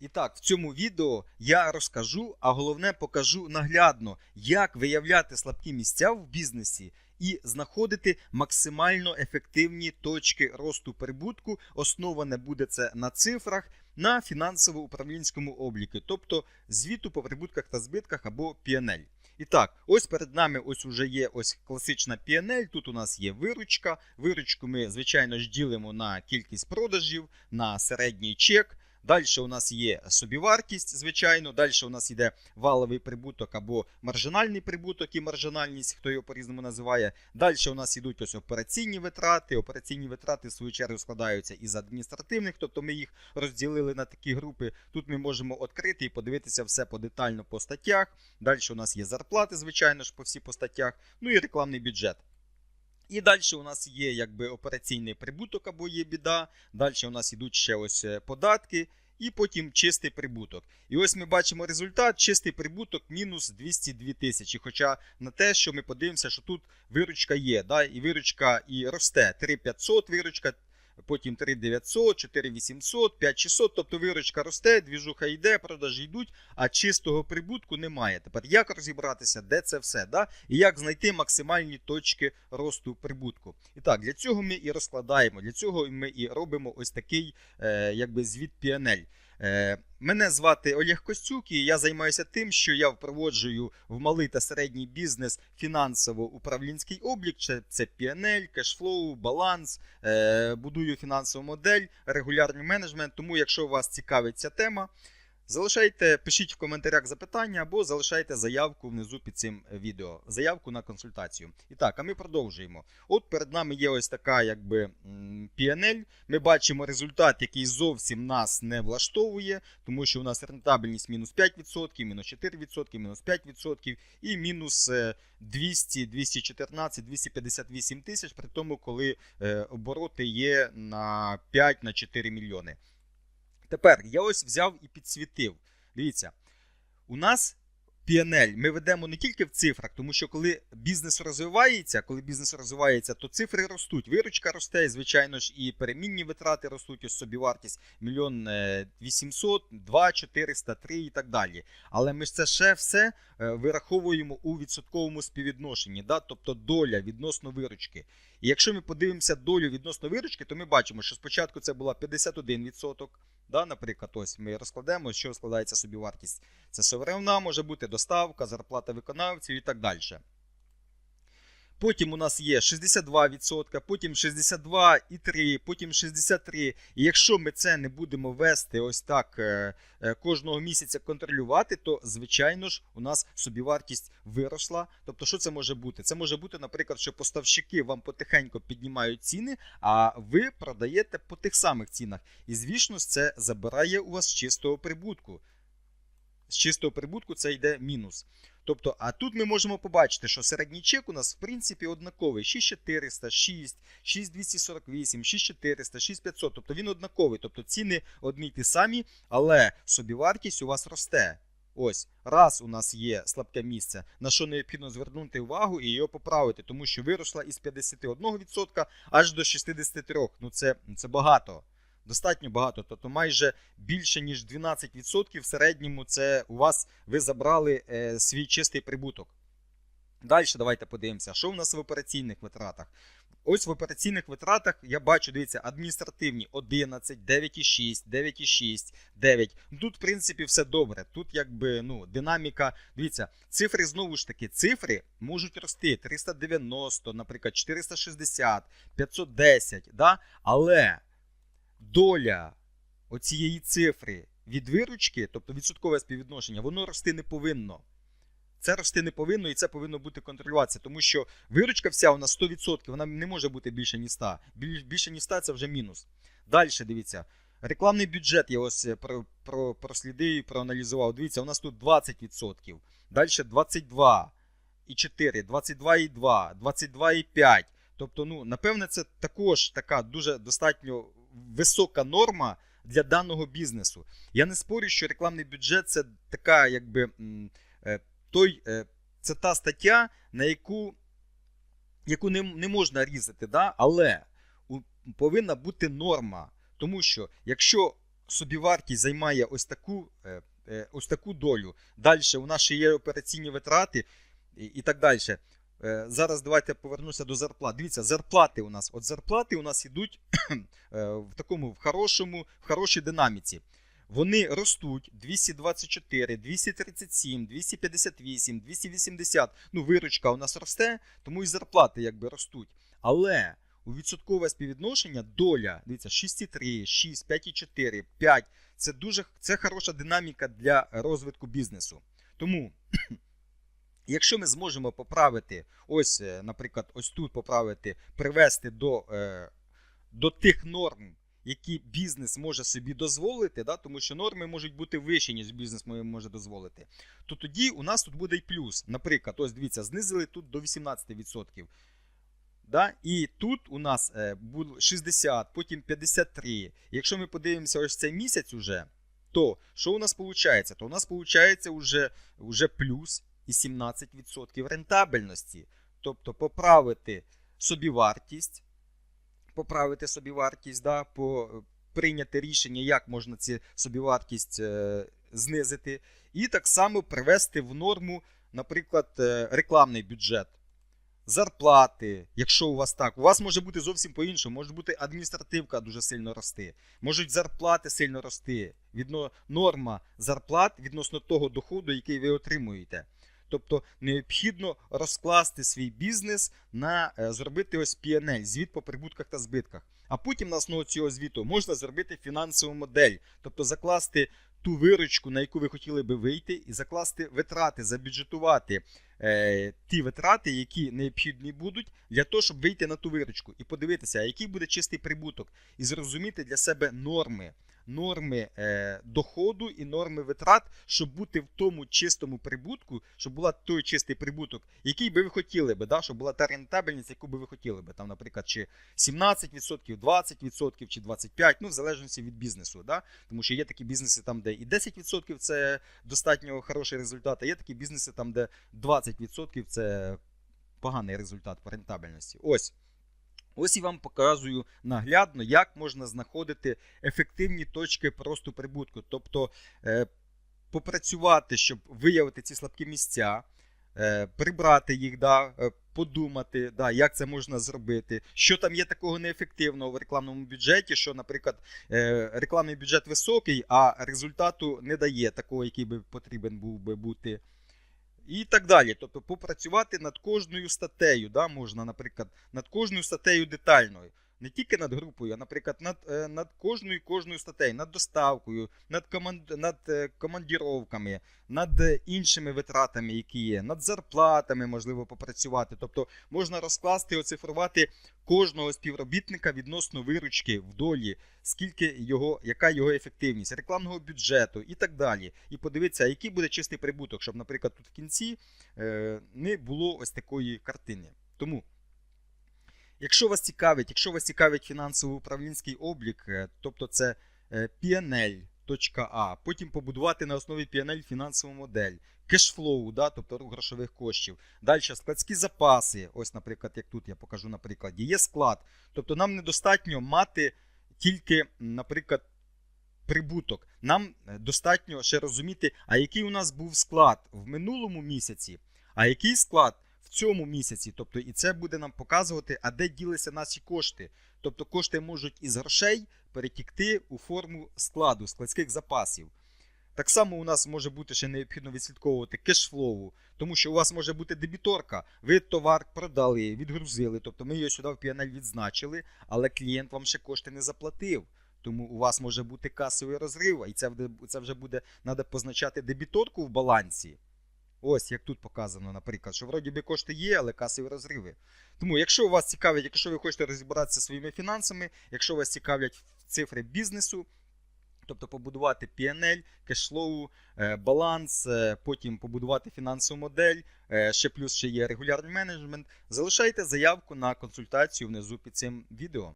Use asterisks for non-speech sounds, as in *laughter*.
І так, в цьому відео я розкажу, а головне покажу наглядно, як виявляти слабкі місця в бізнесі і знаходити максимально ефективні точки росту прибутку. Основане буде це на цифрах на фінансово-управлінському обліку, тобто звіту по прибутках та збитках або PNL. І так, ось перед нами ось уже є ось класична PNL. Тут у нас є виручка. Виручку ми, звичайно ж, ділимо на кількість продажів, на середній чек. Далі у нас є собівартість, звичайно. Далі у нас йде валовий прибуток або маржинальний прибуток і маржинальність, хто його по-різному називає. Далі у нас йдуть ось операційні витрати. Операційні витрати, в свою чергу, складаються із адміністративних, тобто ми їх розділили на такі групи. Тут ми можемо відкрити і подивитися все подетально по статтях. Далі у нас є зарплати, звичайно ж, по всі по статтях, ну і рекламний бюджет. І далі у нас є якби операційний прибуток або є біда. Далі у нас йдуть ще ось е, податки, і потім чистий прибуток. І ось ми бачимо результат: чистий прибуток мінус 202 тисячі. Хоча на те, що ми подивимося, що тут виручка є, да, і виручка і росте 3500 виручка. Потім 3900, 4800, 5600, тобто виручка росте, двіжуха йде, продажі йдуть, а чистого прибутку немає. Тепер як розібратися, де це все, да? і як знайти максимальні точки росту прибутку. І так, для цього ми і розкладаємо, для цього ми і робимо ось такий е, якби звіт PNL. Е, Мене звати Олег Костюк, і я займаюся тим, що я впроводжую в малий та середній бізнес фінансово-управлінський облік. Це, PNL, кешфлоу, баланс, е, будую фінансову модель, регулярний менеджмент. Тому, якщо вас цікавить ця тема, залишайте, пишіть в коментарях запитання або залишайте заявку внизу під цим відео. Заявку на консультацію. І так, а ми продовжуємо. От перед нами є ось така, якби PNL. Ми бачимо результат, який зовсім нас не влаштовує, тому що у нас рентабельність мінус 5%, мінус 4%, мінус 5% і мінус е, 200, 214, 258 тисяч, при тому, коли е, обороти є на 5 на 4 мільйони. Тепер я ось взяв і підсвітив. Дивіться, у нас PNL ми ведемо не тільки в цифрах, тому що коли бізнес розвивається, коли бізнес розвивається, то цифри ростуть. Виручка росте, і, звичайно ж, і перемінні витрати ростуть, ось собівартість 1 800, 2 400, 3 і так далі. Але ми ж це ще все е, вираховуємо у відсотковому співвідношенні, да? тобто доля відносно виручки. І якщо ми подивимося долю відносно виручки, то ми бачимо, що спочатку це була 51%. Да, Наприклад, ось ми розкладемо, що складається собівартість. Це суверена може бути доставка, зарплата виконавців і так далі. Потім у нас є 62%, потім 62,3%, потім 63%. І якщо ми це не будемо вести ось так е, е, кожного місяця контролювати, то, звичайно ж, у нас собівартість виросла. Тобто, що це може бути? Це може бути, наприклад, що поставщики вам потихеньку піднімають ціни, а ви продаєте по тих самих цінах. І, звісно, це забирає у вас чистого прибутку. З чистого прибутку це йде мінус. Тобто, а тут ми можемо побачити, що середній чек у нас в принципі однаковий: 6400, 6, 6248, 6400, 6500. Тобто він однаковий. Тобто ціни одні й ті самі, але собівартість у вас росте. Ось, раз у нас є слабке місце, на що необхідно звернути увагу і його поправити, тому що виросла із 51% аж до 63%. Ну це, це багато. Достатньо багато, тобто майже більше ніж 12% в середньому це у вас ви забрали е, свій чистий прибуток. Далі давайте подивимося, що в нас в операційних витратах. Ось в операційних витратах я бачу, дивіться, адміністративні 11, 9,6, 9,6, 9. Тут, в принципі, все добре. Тут якби ну, динаміка. Дивіться, цифри знову ж таки, цифри можуть рости 390, наприклад, 460, 510. да? Але доля оцієї цифри від виручки, тобто відсоткове співвідношення, воно рости не повинно. Це рости не повинно і це повинно бути контролюватися, тому що виручка вся у нас 100%, вона не може бути більше ніж 100. Більше ніж 100 це вже мінус. Далі дивіться. Рекламний бюджет я ось е, про, про, прослідив і проаналізував. Дивіться, у нас тут 20%. Далі 22 і 4, 22,2, 22,5. Тобто, ну, напевне, це також така дуже достатньо висока норма для даного бізнесу. Я не спорю, що рекламний бюджет це така, якби той, це та стаття, на яку яку не не можна різати, да? але повинна бути норма. Тому що якщо собівартість займає ось таку, е, е, ось таку долю. Далі у нас ще є операційні витрати і так далі. Е, Зараз давайте повернуся до зарплат. Дивіться, зарплати у нас. От зарплати у нас йдуть *clears throat* е, в такому в хорошому, в хорошій динаміці. Вони ростуть 224, 237, 258, 280. Ну, виручка у нас росте, тому і зарплати якби ростуть. Але у відсоткове співвідношення доля, дивіться, 6,3, 6, 5,4, 5. Це дуже це хороша динаміка для розвитку бізнесу. Тому, *clears throat* якщо ми зможемо поправити, ось, е, наприклад, ось тут поправити, привести до, е, до тих норм, які бізнес може собі дозволити, да, тому що норми можуть бути вищі, ніж бізнес може дозволити, то тоді у нас тут буде й плюс. Наприклад, ось дивіться, знизили тут до 18%. Да? І тут у нас е, було 60, потім 53. Якщо ми подивимося ось цей місяць уже, то що у нас виходить? То у нас виходить уже плюс і 17% рентабельності. Тобто поправити собівартість, поправити собівартість, да, по, прийняти рішення, як можна цю собівартість е, знизити, і так само привести в норму, наприклад, е, рекламний бюджет. Зарплати, якщо у вас так, у вас може бути зовсім по-іншому, може бути адміністративка дуже сильно рости, можуть зарплати сильно рости. Відно, норма зарплат відносно того доходу, який ви отримуєте. Тобто необхідно розкласти свій бізнес на е, зробити ось PNL, звіт по прибутках та збитках. А потім на основі цього звіту можна зробити фінансову модель, тобто закласти ту виручку, на яку ви хотіли би вийти, і закласти витрати, забюджетувати е, ті витрати, які необхідні будуть для того, щоб вийти на ту виручку і подивитися, який буде чистий прибуток, і зрозуміти для себе норми. Норми е, доходу і норми витрат, щоб бути в тому чистому прибутку, щоб була той чистий прибуток, який би ви хотіли би, да? щоб була та рентабельність, яку би ви хотіли би. Там, наприклад, чи 17%, 20% чи 25%, ну в залежності від бізнесу. Да? Тому що є такі бізнеси, там, де і 10% це достатньо хороший результат, а є такі бізнеси, там, де 20% це поганий результат по рентабельності. Ось. Ось і вам показую наглядно, як можна знаходити ефективні точки просту прибутку. Тобто е, попрацювати, щоб виявити ці слабкі місця, е, прибрати їх, да, е, подумати, да, як це можна зробити, що там є такого неефективного в рекламному бюджеті, що, наприклад, рекламний бюджет високий, а результату не дає такого, який би потрібен був би бути. І так далі. Тобто попрацювати над кожною статтею, да, можна, наприклад, над кожною статтею детальною. Не тільки над групою, а, наприклад, над е, над кожною кожною статтею, над доставкою, над команд, над е, командіровками, над е, іншими витратами, які є, над зарплатами можливо попрацювати. Тобто можна розкласти, оцифрувати кожного співробітника відносно виручки в долі, скільки його, яка його ефективність, рекламного бюджету і так далі. І подивитися, який буде чистий прибуток, щоб, наприклад, тут в кінці не було ось такої картини. Тому. Якщо вас цікавить, якщо вас цікавить фінансово-управлінський облік, е, тобто це е, PNL.A, потім побудувати на основі PNL фінансову модель, кешфлоу, да, тобто грошових коштів. Далі складські запаси. Ось, наприклад, як тут я покажу на прикладі, є склад. Тобто нам недостатньо мати тільки, наприклад, прибуток. Нам е, достатньо ще розуміти, а який у нас був склад в минулому місяці, а який склад цьому місяці. Тобто, і це буде нам показувати, а де ділися наші кошти. Тобто кошти можуть із грошей перетікти у форму складу, складських запасів. Так само у нас може бути ще необхідно відслідковувати кешфлоу, тому що у вас може бути дебіторка. Ви товар продали, відгрузили, тобто ми її сюди в PNL відзначили, але клієнт вам ще кошти не заплатив. Тому у вас може бути касовий розрив, і це, це вже буде треба позначати дебіторку в балансі. Ось як тут показано, наприклад, що вроді би кошти є, але касові розриви. Тому, якщо вас цікавить, якщо ви хочете розібратися своїми фінансами, якщо вас цікавлять цифри бізнесу, тобто побудувати PNL, кешфлоу, е, баланс, е, потім побудувати фінансову модель, е, ще плюс ще є регулярний менеджмент, залишайте заявку на консультацію внизу під цим відео.